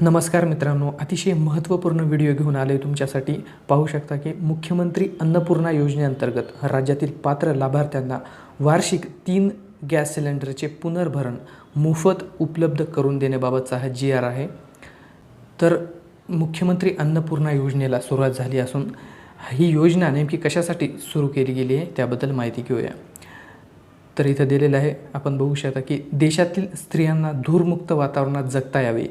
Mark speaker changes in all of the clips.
Speaker 1: नमस्कार मित्रांनो अतिशय महत्त्वपूर्ण व्हिडिओ घेऊन आले तुमच्यासाठी. पाहू शकता की मुख्यमंत्री अन्नपूर्णा योजनेअंतर्गत राज्यातील पात्र लाभार्थ्यांना वार्षिक तीन गॅस सिलेंडरचे पुनर्भरण मोफत उपलब्ध करून देण्याबाबतचा हा जी आर आहे. तर मुख्यमंत्री अन्नपूर्णा योजनेला सुरुवात झाली असून ही योजना नेमकी कशासाठी सुरू केली गेली आहे त्याबद्दल माहिती घेऊया. तर इथं दिलेलं आहे आपण बघू शकता की देशातील स्त्रियांना धूरमुक्त वातावरणात जगता यावे.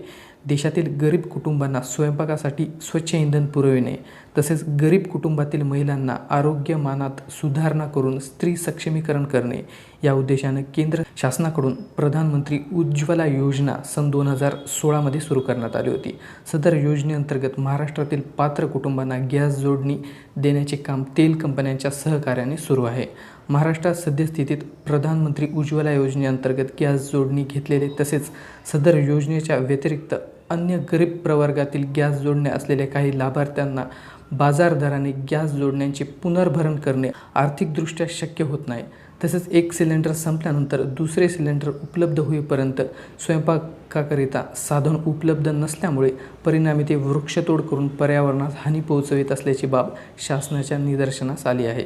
Speaker 1: देशातील गरीब कुटुंबांना स्वयंपाकासाठी स्वच्छ इंधन पुरविणे तसेच गरीब कुटुंबातील महिलांना आरोग्यमानात सुधारणा करून स्त्री सक्षमीकरण करणे या उद्देशानं केंद्र शासनाकडून प्रधानमंत्री उज्ज्वला योजना सन दोन हजार सोळामध्ये सुरू करण्यात आली होती. सदर योजनेअंतर्गत महाराष्ट्रातील पात्र कुटुंबांना गॅस जोडणी देण्याचे काम तेल कंपन्यांच्या सहकार्याने सुरू आहे. महाराष्ट्रात सद्यस्थितीत प्रधानमंत्री उज्ज्वला योजनेअंतर्गत गॅस जोडणी घेतलेले तसेच सदर योजनेच्या व्यतिरिक्त अन्य गरीब प्रवर्गातील गॅस जोडणे असलेल्या काही लाभार्थ्यांना बाजार दराने गॅस जोडण्यांचे पुनर्भरण करणे आर्थिकदृष्ट्या शक्य होत नाही. तसेच एक सिलेंडर संपल्यानंतर दुसरे सिलेंडर उपलब्ध होईपर्यंत स्वयंपाकाकरिता साधन उपलब्ध नसल्यामुळे परिणामी ते वृक्षतोड करून पर्यावरणास हानी पोहोचवित असल्याची बाब शासनाच्या निदर्शनास आली आहे.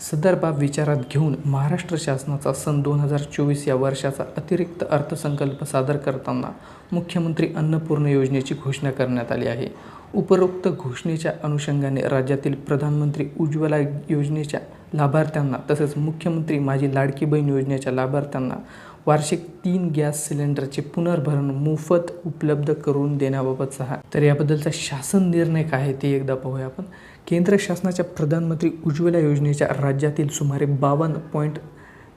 Speaker 1: सदर बाब विचारात घेऊन महाराष्ट्र शासनाचा सन दोन हजार चोवीस या वर्षाचा अतिरिक्त अर्थसंकल्प सादर करताना मुख्यमंत्री अन्नपूर्ण योजनेची घोषणा करण्यात आली आहे. उपरोक्त घोषणेच्या अनुषंगाने राज्यातील प्रधानमंत्री उज्ज्वला योजनेच्या लाभार्थ्यांना तसेच मुख्यमंत्री माझी लाडकी बहीण योजनेच्या लाभार्थ्यांना वार्षिक तीन गॅस सिलेंडरचे पुनर्भरण मोफत उपलब्ध करून देण्याबाबतचा हा तर याबद्दलचा शासन निर्णय काय आहे ते एकदा पाहूया आपण. केंद्र शासनाच्या प्रधानमंत्री उज्ज्वला योजनेच्या राज्यातील सुमारे बावन्न पॉईंट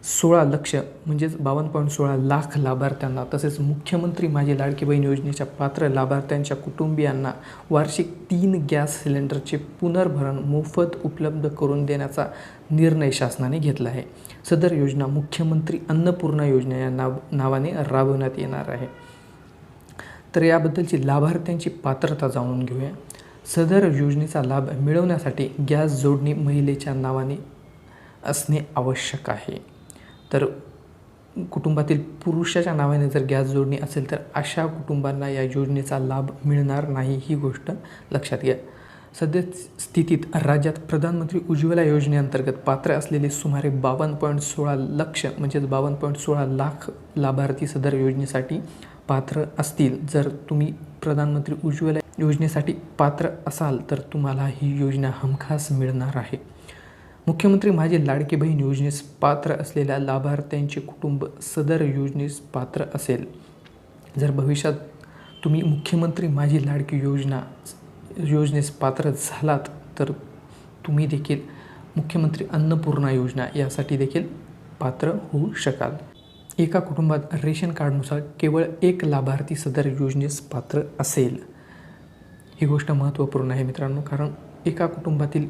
Speaker 1: सोळा लक्ष म्हणजेच बावन्न पॉईंट सोळा लाख लाभार्थ्यांना तसेच मुख्यमंत्री माझी लाडकी बहीण योजनेच्या पात्र लाभार्थ्यांच्या कुटुंबियांना वार्षिक तीन गॅस सिलेंडरचे पुनर्भरण मोफत उपलब्ध करून देण्याचा निर्णय शासनाने घेतला आहे. सदर योजना मुख्यमंत्री अन्नपूर्णा योजना या नाव नावाने राबवण्यात येणार आहे. तर याबद्दलची लाभार्थ्यांची पात्रता जाणून घेऊया. सदर योजनेचा लाभ मिळवण्यासाठी गॅस जोडणी महिलेच्या नावाने असणे आवश्यक आहे. तर कुटुंबातील पुरुषाच्या नावाने जर गॅस जोडणी असेल तर अशा कुटुंबांना या योजनेचा लाभ मिळणार नाही ही गोष्ट लक्षात घ्या. सद्यस्थितीत राज्यात प्रधानमंत्री उज्ज्वला योजनेअंतर्गत पात्र असलेले सुमारे बावन्न पॉईंट सोळा लक्ष म्हणजेच बावन्न पॉईंट सोळा लाख लाभार्थी सदर योजनेसाठी पात्र असतील. जर तुम्ही प्रधानमंत्री उज्ज्वला योजनेसाठी पात्र असाल तर तुम्हाला ही योजना हमखास मिळणार आहे. मुख्यमंत्री माझी लाडकी बहीण योजनेस पात्र असलेल्या लाभार्थ्यांचे कुटुंब सदर योजनेस पात्र असेल. जर भविष्यात तुम्ही मुख्यमंत्री माझी लाडकी योजना योजनेस पात्र झालात तर तुम्ही देखील मुख्यमंत्री अन्नपूर्णा योजना यासाठी देखील पात्र होऊ शकाल. एका कुटुंबात रेशन कार्डनुसार केवळ एक लाभार्थी सदर योजनेस पात्र असेल. ही गोष्ट महत्त्वपूर्ण आहे मित्रांनो कारण एका कुटुंबातील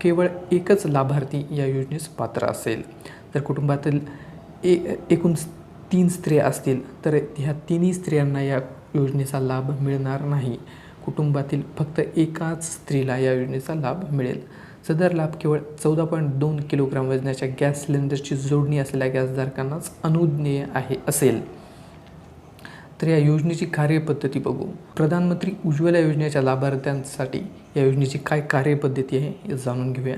Speaker 1: केवळ एकच लाभार्थी या योजनेस पात्र असेल. तर कुटुंबातील ए एकूण तीन स्त्रिया असतील तर ह्या तिन्ही स्त्रियांना या योजनेचा लाभ मिळणार नाही. कुटुंबातील फक्त एकाच स्त्रीला या योजनेचा लाभ मिळेल. सदर लाभ केवळ चौदा पॉईंट दोन किलोग्राम वजनाच्या गॅस सिलेंडरची जोडणी असलेल्या गॅसधारकांनाच अनुज्ञेय आहे असेल. तर या योजनेची कार्यपद्धती बघू. प्रधानमंत्री उज्ज्वला योजनेच्या लाभार्थ्यांसाठी या योजनेची काय कार्यपद्धती आहे हे जाणून घेऊया.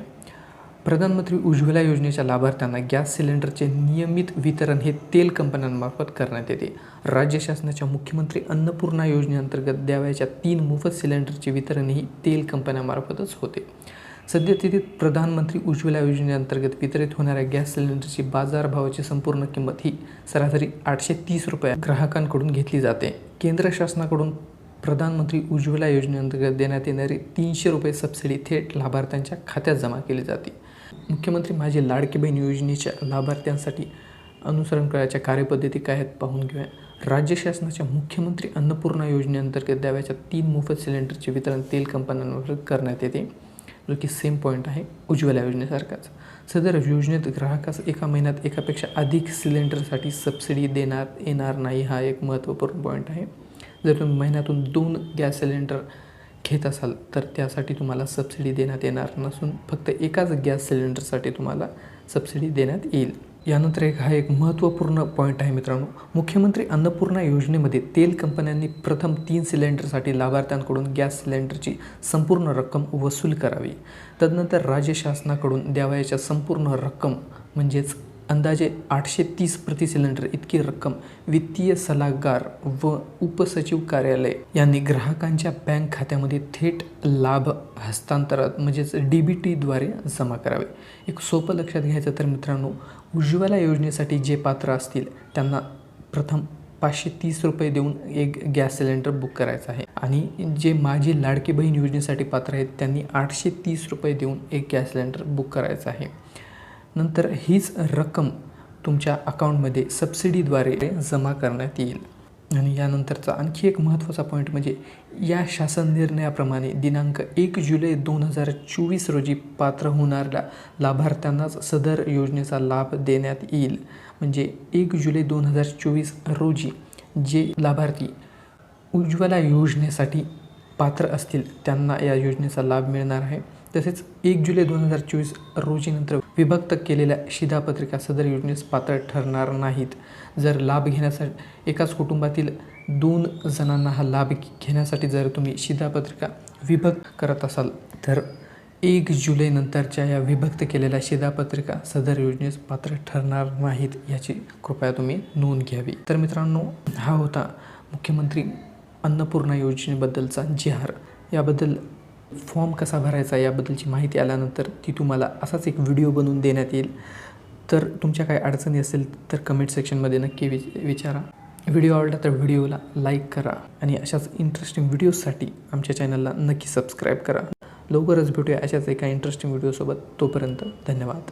Speaker 1: प्रधानमंत्री उज्ज्वला योजनेच्या लाभार्थ्यांना गॅस सिलेंडरचे नियमित वितरण हे तेल कंपन्यांमार्फत करण्यात येते. राज्य शासनाच्या मुख्यमंत्री अन्नपूर्णा योजनेअंतर्गत द्यावयाच्या तीन मोफत सिलेंडरचे वितरणही तेल कंपन्यांमार्फतच होते. सद्यस्थितीत प्रधानमंत्री उज्ज्वला योजनेअंतर्गत वितरित होणाऱ्या गॅस सिलेंडरची बाजारभावाची संपूर्ण किंमत ही सरासरी आठशे तीस रुपये ग्राहकांकडून घेतली जाते. केंद्र शासनाकडून प्रधानमंत्री उज्ज्वला योजनेअंतर्गत देण्यात येणारी तीनशे रुपये सबसिडी थेट लाभार्थ्यांच्या खात्यात जमा केली जाते. मुख्यमंत्री माझी लाडकी बहीण योजनेच्या लाभार्थ्यांसाठी अनुसरण करायच्या कार्यपद्धती काय आहेत पाहून घेऊया. राज्य शासनाच्या मुख्यमंत्री अन्नपूर्णा योजनेअंतर्गत द्याव्याच्या तीन मोफत सिलेंडरचे वितरण तेल कंपन्यांमार्फत करण्यात येते जो की सेम पॉईंट आहे उज्ज्वला योजनेसारखाच. सदर योजनेत ग्राहकास एका महिन्यात एकापेक्षा अधिक सिलेंडरसाठी सबसिडी देण्यात येणार नाही हा एक महत्त्वपूर्ण पॉईंट आहे. जर तुम्ही महिन्यातून दोन गॅस सिलेंडर घेत असाल तर त्यासाठी तुम्हाला सबसिडी देण्यात येणार नसून फक्त एकाच गॅस सिलेंडरसाठी तुम्हाला सबसिडी देण्यात येईल. यानंतर एक हा एक महत्त्वपूर्ण पॉईंट आहे मित्रांनो. मुख्यमंत्री अन्नपूर्णा योजनेमध्ये तेल कंपन्यांनी प्रथम तीन सिलेंडरसाठी लाभार्थ्यांकडून गॅस सिलेंडरची संपूर्ण रक्कम वसूल करावी. तदनंतर राज्य शासनाकडून द्यावयाच्या संपूर्ण रक्कम म्हणजेच अंदाजे आठशे तीस प्रति सिलेंडर इतकी रक्कम वित्तीय सल्लागार व उपसचिव कार्यालय यांनी ग्राहकांच्या बँक खात्यामध्ये थेट लाभ हस्तांतरात म्हणजेच डी बी टीद्वारे जमा करावे. एक सोपं लक्षात घ्यायचं तर मित्रांनो उज्ज्वला योजनेसाठी जे पात्र असतील त्यांना प्रथम पाचशे तीस रुपये देऊन एक गॅस सिलेंडर बुक करायचं आहे. आणि जे माझी लाडकी बहीण योजनेसाठी पात्र आहेत त्यांनी आठशे तीस रुपये देऊन एक गॅस सिलेंडर बुक करायचं आहे. नंतर हीच रक्कम तुमच्या अकाउंटमध्ये सबसिडीद्वारे जमा करण्यात येईल. आणि यानंतरचा आणखी एक महत्त्वाचा पॉईंट म्हणजे या शासन निर्णयाप्रमाणे दिनांक एक जुलै दोन हजार चोवीस रोजी पात्र होणाऱ्या लाभार्थ्यांनाच सदर योजनेचा लाभ देण्यात येईल. म्हणजे एक जुलै दोन हजार चोवीस रोजी जे लाभार्थी उज्ज्वला योजनेसाठी पात्र असतील त्यांना या योजनेचा लाभ मिळणार आहे. तसेच एक जुलै दोन हजार चोवीस रोजीनंतर विभक्त केलेल्या शिधापत्रिका सदर योजनेस पात्र ठरणार नाहीत. जर लाभ घेण्यासाठी एकाच कुटुंबातील दोन जणांना हा लाभ घेण्यासाठी जर तुम्ही शिधापत्रिका विभक्त करत असाल तर एक जुलैनंतरच्या या विभक्त केलेल्या शिधापत्रिका सदर योजनेस पात्र ठरणार नाहीत याची कृपया तुम्ही नोंद घ्यावी. तर मित्रांनो हा होता मुख्यमंत्री अन्नपूर्णा योजनेबद्दलचा जिहार याबद्दल फॉर्म कसा भरायचा याबद्दलची माहिती आल्यानंतर ती तुम्हाला असाच एक व्हिडिओ बनवून देण्यात येईल. तर तुमच्या काही अडचणी असेल तर कमेंट सेक्शनमध्ये नक्की विच विचारा. व्हिडिओ आवडला तर व्हिडिओला लाईक करा आणि अशाच इंटरेस्टिंग व्हिडिओजसाठी आमच्या चॅनलला नक्की सबस्क्राईब करा. लवकरच भेटूया अशाच एका इंटरेस्टिंग व्हिडिओसोबत. तोपर्यंत धन्यवाद.